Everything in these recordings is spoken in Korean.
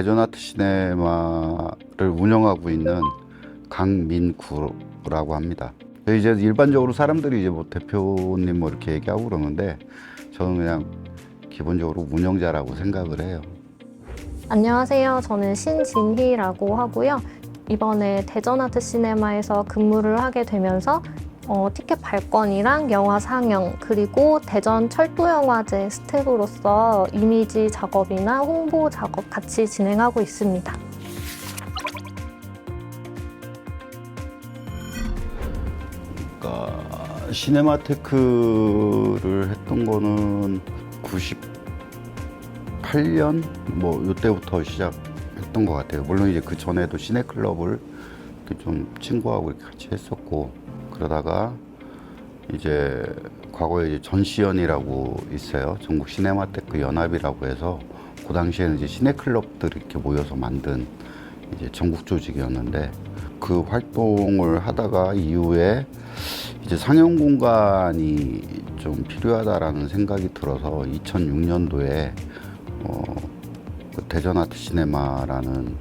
대전아트 시네마를 운영하고 있는 강민구라고 합니다. 이제 일반적으로 사람들이 이제 뭐 대표님 뭐 이렇게 얘기하고 그러는데 저는 그냥 기본적으로 운영자라고 생각을 해요. 안녕하세요. 저는 신진희라고 하고요. 이번에 대전아트 시네마에서 근무를 하게 되면서 어, 티켓 발권이랑 영화 상영 그리고 대전 철도영화제 스태프로서 이미지 작업이나 홍보 작업 같이 진행하고 있습니다. 그러니까 시네마테크를 했던 거는 98년 뭐 이때부터 시작했던 것 같아요. 물론 이제 그 전에도 시네클럽을 좀 친구하고 같이 했었고 그러다가 이제 과거에 전시연이라고 있어요. 전국 시네마테크 연합이라고 해서 그 당시에는 이제 시네클럽들이 이렇게 모여서 만든 이제 전국 조직이었는데 그 활동을 하다가 이후에 이제 상영 공간이 좀 필요하다라는 생각이 들어서 2006년도에 어, 그 대전 아트 시네마라는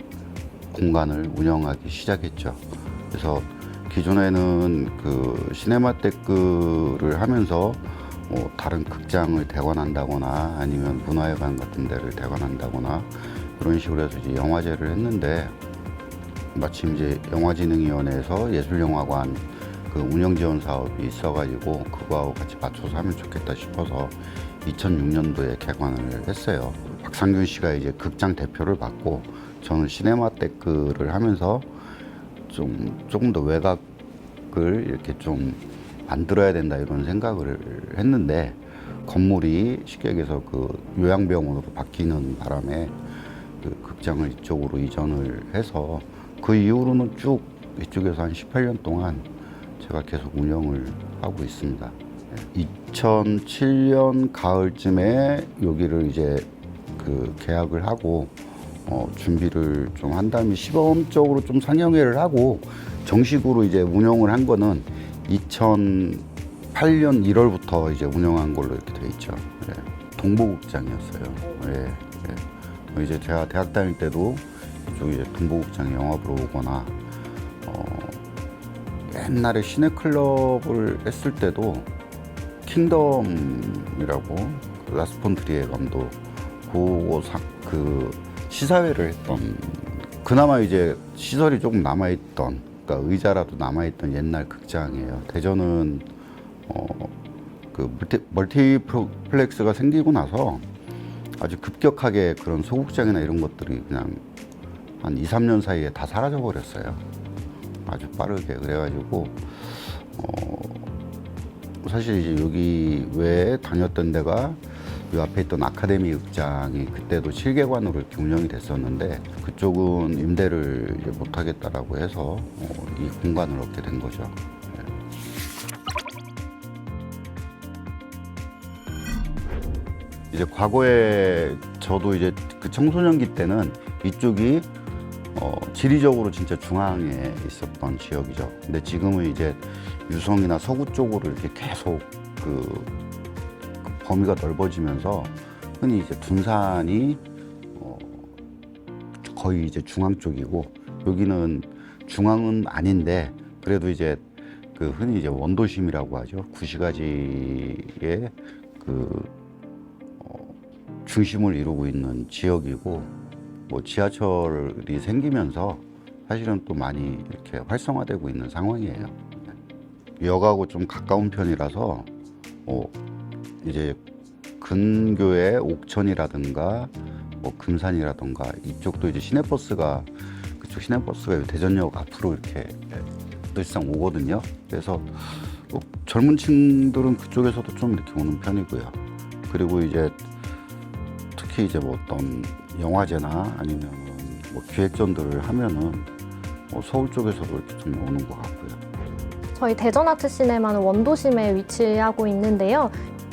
공간을 운영하기 시작했죠. 그래서 기존에는 그 시네마테크를 하면서 뭐 다른 극장을 대관한다거나 아니면 문화회관 같은 데를 대관한다거나 그런 식으로 해서 이제 영화제를 했는데 마침 이제 영화진흥위원회에서 예술영화관 그 운영 지원 사업이 있어가지고 그거하고 같이 맞춰서 하면 좋겠다 싶어서 2006년도에 개관을 했어요. 박상균 씨가 이제 극장 대표를 맡고 저는 시네마테크를 하면서 좀 조금 더 외곽을 이렇게 좀 만들어야 된다 이런 생각을 했는데 건물이 쉽게 얘기해서 그 요양병원으로 바뀌는 바람에 그 극장을 이쪽으로 이전을 해서 그 이후로는 쭉 이쪽에서 한 18년 동안 제가 계속 운영을 하고 있습니다. 2007년 가을쯤에 여기를 이제 그 계약을 하고 어, 준비를 좀 한 다음에 시범적으로 좀 상영회를 하고 정식으로 이제 운영을 한 거는 2008년 1월부터 이제 운영한 걸로 이렇게 돼 있죠. 예. 동보극장이었어요. 예, 예. 이제 제가 대학 다닐 때도 이쪽 이제 동보극장에 영업으로 오거나 어, 옛날에 시네클럽을 했을 때도 킹덤이라고 그 라스폰 트리에 감독 그거 사- 그 시사회를 했던 그나마 이제 시설이 조금 남아있던 그러니까 의자라도 남아있던 옛날 극장이에요. 대전은 어, 그 멀티, 멀티 플렉스가 생기고 나서 아주 급격하게 그런 소극장이나 이런 것들이 그냥 한 2, 3년 사이에 다 사라져 버렸어요. 아주 빠르게 그래가지고 어, 사실 이제 여기 외에 다녔던 데가 이 앞에 있던 아카데미 극장이 그때도 7개관으로 이렇게 운영이 됐었는데 그쪽은 임대를 이제 못 하겠다라고 해서 어, 이 공간을 얻게 된 거죠. 네. 이제 과거에 저도 이제 그 청소년기 때는 이쪽이 어, 지리적으로 진짜 중앙에 있었던 지역이죠. 근데 지금은 이제 유성이나 서구 쪽으로 이렇게 계속 그, 그 범위가 넓어지면서 흔히 이제 둔산이 어, 거의 이제 중앙 쪽이고 여기는 중앙은 아닌데 그래도 이제 그 흔히 이제 원도심이라고 하죠. 구시가지의 그 어, 중심을 이루고 있는 지역이고 뭐 지하철이 생기면서 사실은 또 많이 이렇게 활성화되고 있는 상황이에요. 역하고 좀 가까운 편이라서 뭐 이제 근교의 옥천이라든가 뭐 금산이라든가 이쪽도 이제 시내버스가 그쪽 시내버스가 대전역 앞으로 이렇게 늘상 오거든요. 그래서 뭐 젊은 층들은 그쪽에서도 좀 이렇게 오는 편이고요. 그리고 이제 특히 이제 뭐 어떤 영화제나 아니면 뭐 기획전들을 하면은 뭐 서울 쪽에서도 이렇게 좀 오는 것 같고요. 저희 대전 아트 시네마는 원도심에 위치하고 있는데요.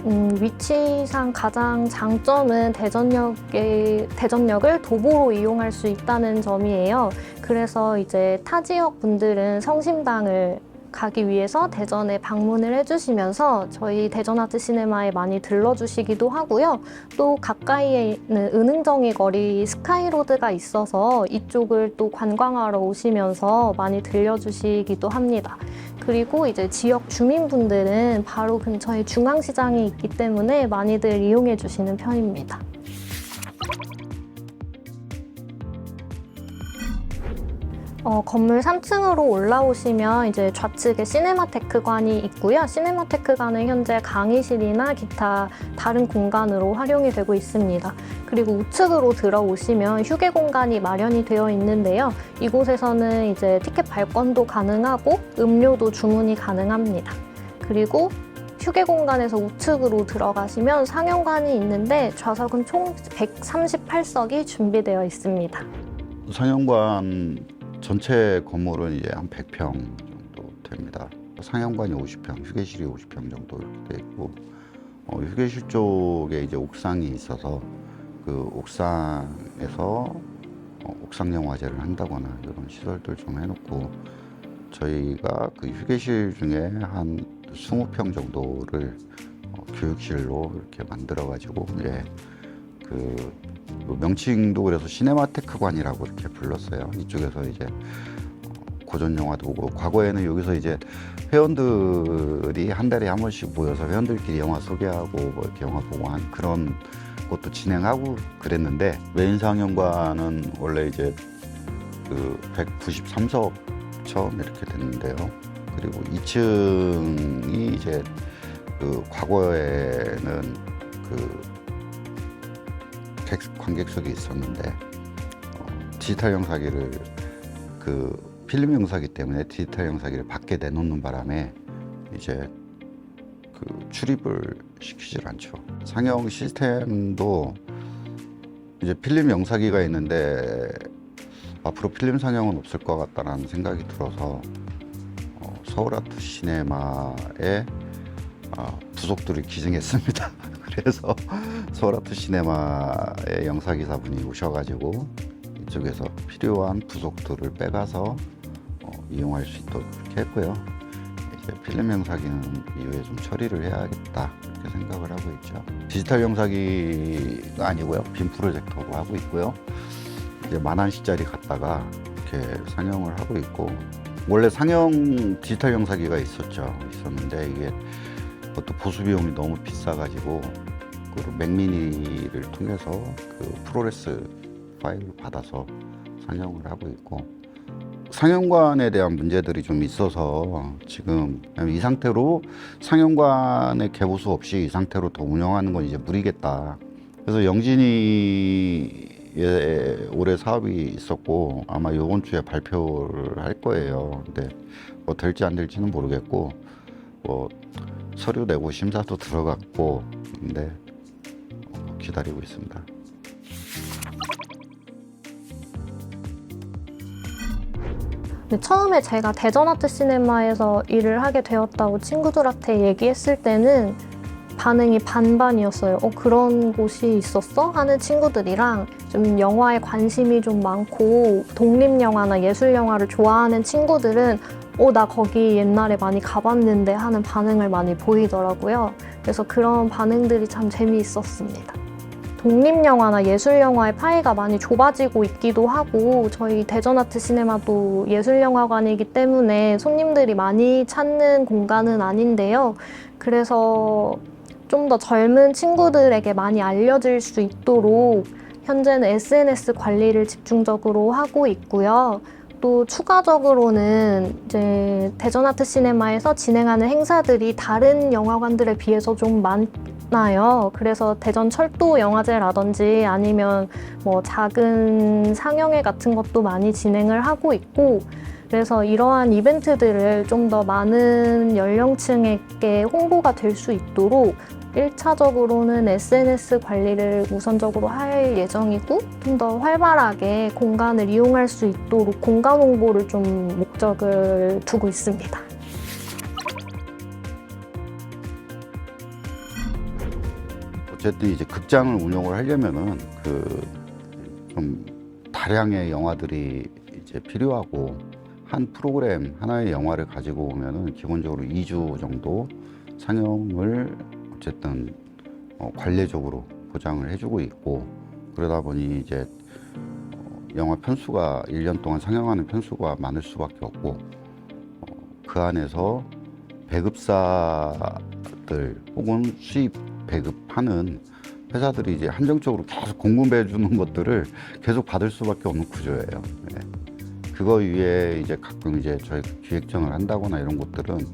음, 위치상 가장 장점은 대전역의 대전역을 도보로 이용할 수 있다는 점이에요. 그래서 이제 타 지역 분들은 성심당을 가기 위해서 대전에 방문을 해주시면서 저희 대전 아트 시네마에 많이 들러주시기도 하고요. 또 가까이에 있는 은흥정이 거리 스카이로드가 있어서 이쪽을 또 관광하러 오시면서 많이 들려주시기도 합니다. 그리고 이제 지역 주민분들은 바로 근처에 중앙시장이 있기 때문에 많이들 이용해 주시는 편입니다. 어, 건물 3층으로 올라오시면 이제 좌측에 시네마테크관이 있고요. 시네마테크관은 현재 강의실이나 기타 다른 공간으로 활용이 되고 있습니다. 그리고 우측으로 들어오시면 휴게 공간이 마련이 되어 있는데요. 이곳에서는 이제 티켓 발권도 가능하고 음료도 주문이 가능합니다. 그리고 휴게 공간에서 우측으로 들어가시면 상영관이 있는데 좌석은 총 138석이 준비되어 있습니다. 상영관 전체 건물은 이제 한 100평 정도 됩니다. 상영관이 50평, 휴게실이 50평 정도 이렇게 돼 있고 어, 휴게실 쪽에 이제 옥상이 있어서 그 옥상에서 어, 옥상 영화제를 한다거나 이런 시설들 좀 해놓고 저희가 그 휴게실 중에 한 20평 정도를 어, 교육실로 이렇게 만들어 가지고 이제 그, 그 명칭도 그래서 시네마테크관이라고 이렇게 불렀어요. 이쪽에서 이제 어, 고전 영화도 보고 과거에는 여기서 이제 회원들이 한 달에 한 번씩 모여서 회원들끼리 영화 소개하고 뭐 이렇게 영화 보고 한 그런 것도 진행하고 그랬는데 메인 상영관은 원래 이제 그 193석 처음 이렇게 됐는데요. 그리고 2층이 이제 그 과거에는 그 객- 관객석이 있었는데 어, 디지털 영상기를 그 필름 영상기 때문에 디지털 영상기를 밖에 내놓는 바람에 이제 그 출입을 시키질 않죠. 상영 시스템도 이제 필름 영상기가 있는데 앞으로 필름 상영은 없을 것 같다라는 생각이 들어서 어, 서울 아트 시네마에 어, 부속들을 기증했습니다. 그래서 서울아트 시네마의 영사기사분이 오셔가지고 이쪽에서 필요한 부속들을 빼가서 어, 이용할 수 있도록 했고요. 이제 필름 영사기는 이후에 좀 처리를 해야겠다 이렇게 생각을 하고 있죠. 디지털 영사기가 아니고요, 빔 프로젝터로 하고 있고요. 이제 만한 시짜리 갖다가 이렇게 상영을 하고 있고 원래 상영 디지털 영사기가 있었죠. 있었는데 이게 그것도 보수 비용이 너무 비싸가지고 그 맥미니를 통해서 그 프로레스 파일을 받아서 상영을 하고 있고 상영관에 대한 문제들이 좀 있어서 지금 이 상태로 상영관의 개보수 없이 이 상태로 더 운영하는 건 이제 무리겠다. 그래서 영진이 예, 올해 사업이 있었고 아마 이번 주에 발표를 할 거예요. 근데 뭐 될지 안 될지는 모르겠고 뭐 서류 내고 심사도 들어갔고 근데 어, 기다리고 있습니다. 처음에 제가 대전 아트 시네마에서 일을 하게 되었다고 친구들한테 얘기했을 때는 반응이 반반이었어요. 어, 그런 곳이 있었어? 하는 친구들이랑 좀 영화에 관심이 좀 많고 독립영화나 예술영화를 좋아하는 친구들은 어, 나 거기 옛날에 많이 가봤는데 하는 반응을 많이 보이더라고요. 그래서 그런 반응들이 참 재미있었습니다. 독립영화나 예술영화의 파이가 많이 좁아지고 있기도 하고 저희 대전아트 시네마도 예술영화관이기 때문에 손님들이 많이 찾는 공간은 아닌데요. 그래서 좀 더 젊은 친구들에게 많이 알려질 수 있도록 현재는 SNS 관리를 집중적으로 하고 있고요. 또 추가적으로는 이제 대전아트 시네마에서 진행하는 행사들이 다른 영화관들에 비해서 좀 많 아요. 그래서 대전 철도 영화제라든지 아니면 뭐 작은 상영회 같은 것도 많이 진행을 하고 있고 그래서 이러한 이벤트들을 좀 더 많은 연령층에게 홍보가 될 수 있도록 1차적으로는 SNS 관리를 우선적으로 할 예정이고 좀 더 활발하게 공간을 이용할 수 있도록 공간 홍보를 좀 목적을 두고 있습니다. 어쨌든 이제 극장을 운영을 하려면은 그 좀 다량의 영화들이 이제 필요하고 한 프로그램 하나의 영화를 가지고 오면은 기본적으로 2주 정도 상영을 어쨌든 어, 관례적으로 보장을 해주고 있고 그러다 보니 이제 어, 영화 편수가 1년 동안 상영하는 편수가 많을 수밖에 없고 어, 그 안에서 배급사들 혹은 수입 배급하는 회사들이 이제 한정적으로 계속 공급해 주는 것들을 계속 받을 수밖에 없는 구조예요. 예. 그거 위에 이제 가끔 이제 저희 기획전을 한다거나 이런 것들은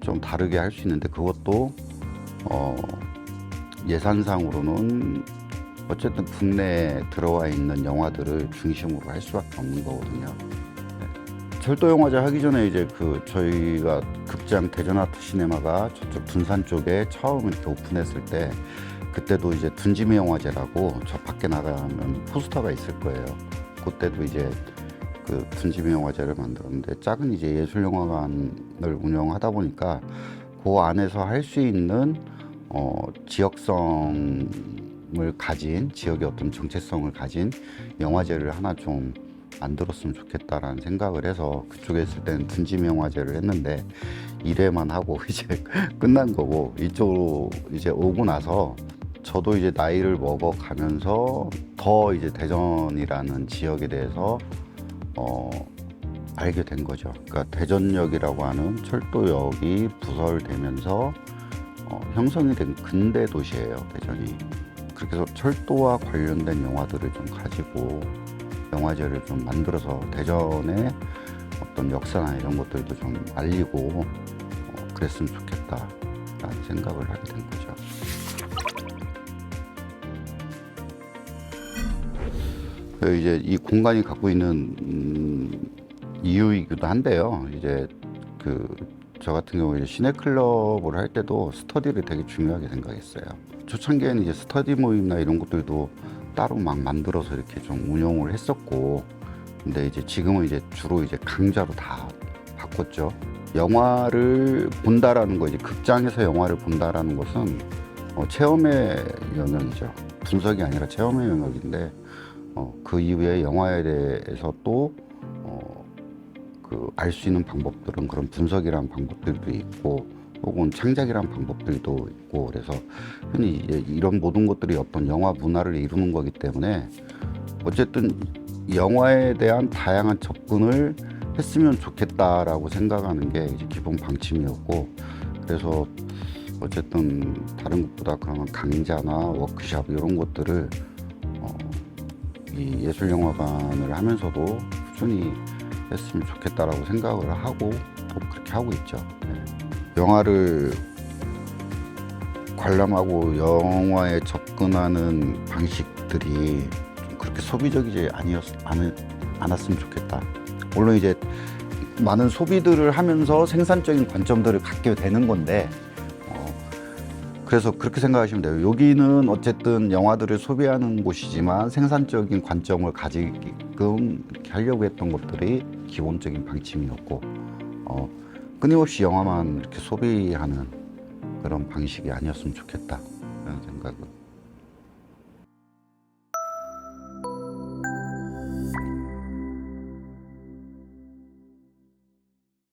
좀 다르게 할 수 있는데 그것도 어 예산상으로는 어쨌든 국내에 들어와 있는 영화들을 중심으로 할 수밖에 없는 거거든요. 네. 철도 영화제 하기 전에 이제 그 저희가 극장 대전 아트 시네마가 저쪽 둔산 쪽에 처음 이렇게 오픈했을 때 그때도 이제 둔지미 영화제라고 저 밖에 나가면 포스터가 있을 거예요. 그때도 이제 그 둔지미 영화제를 만들었는데 작은 이제 예술 영화관을 운영하다 보니까 그 안에서 할 수 있는 어, 지역성을 가진 지역의 어떤 정체성을 가진 영화제를 하나 좀 만들었으면 좋겠다라는 생각을 해서 그쪽에 있을 때는 둔지미 영화제를 했는데 1회만 하고 이제 끝난 거고 이쪽으로 이제 오고 나서 저도 이제 나이를 먹어 가면서 더 이제 대전이라는 지역에 대해서 어, 알게 된 거죠. 그러니까 대전역이라고 하는 철도역이 부설되면서 어, 형성이 된 근대 도시예요, 대전이. 그렇게 해서 철도와 관련된 영화들을 좀 가지고 영화제를 좀 만들어서 대전의 어떤 역사나 이런 것들도 좀 알리고 어, 그랬으면 좋겠다라는 생각을 하게 된 거죠. 그 이제 이 공간이 갖고 있는 음, 이유이기도 한데요. 이제 그 저 같은 경우에 이제 시내클럽을 할 때도 스터디를 되게 중요하게 생각했어요. 초창기에는 이제 스터디 모임이나 이런 것들도 따로 막 만들어서 이렇게 좀 운영을 했었고, 근데 이제 지금은 이제 주로 이제 강좌로 다 바꿨죠. 영화를 본다라는 거, 이제 극장에서 영화를 본다라는 것은 어, 체험의 영역이죠. 분석이 아니라 체험의 영역인데, 어, 그 이후에 영화에 대해서 또 어, 그알 수 있는 방법들은 그런 분석이라는 방법들도 있고 혹은 창작이라는 방법들도 있고 그래서 흔히 이런 모든 것들이 어떤 영화 문화를 이루는 거기 때문에 어쨌든 영화에 대한 다양한 접근을 했으면 좋겠다라고 생각하는 게 기본 방침이었고 그래서 어쨌든 다른 것보다 그러면 강좌나 워크샵 이런 것들을 어, 이 예술 영화관을 하면서도 꾸준히 했으면 좋겠다라고 생각을 하고 또 그렇게 하고 있죠. 네. 영화를 관람하고 영화에 접근하는 방식들이 좀 그렇게 소비적이지 아니었 않, 않았으면 좋겠다. 물론 이제 많은 소비들을 하면서 생산적인 관점들을 갖게 되는 건데 어, 그래서 그렇게 생각하시면 돼요. 여기는 어쨌든 영화들을 소비하는 곳이지만 생산적인 관점을 가지게끔 하려고 했던 것들이 기본적인 방침이었고 어, 끊임없이 영화만 이렇게 소비하는 그런 방식이 아니었으면 좋겠다 그런 생각을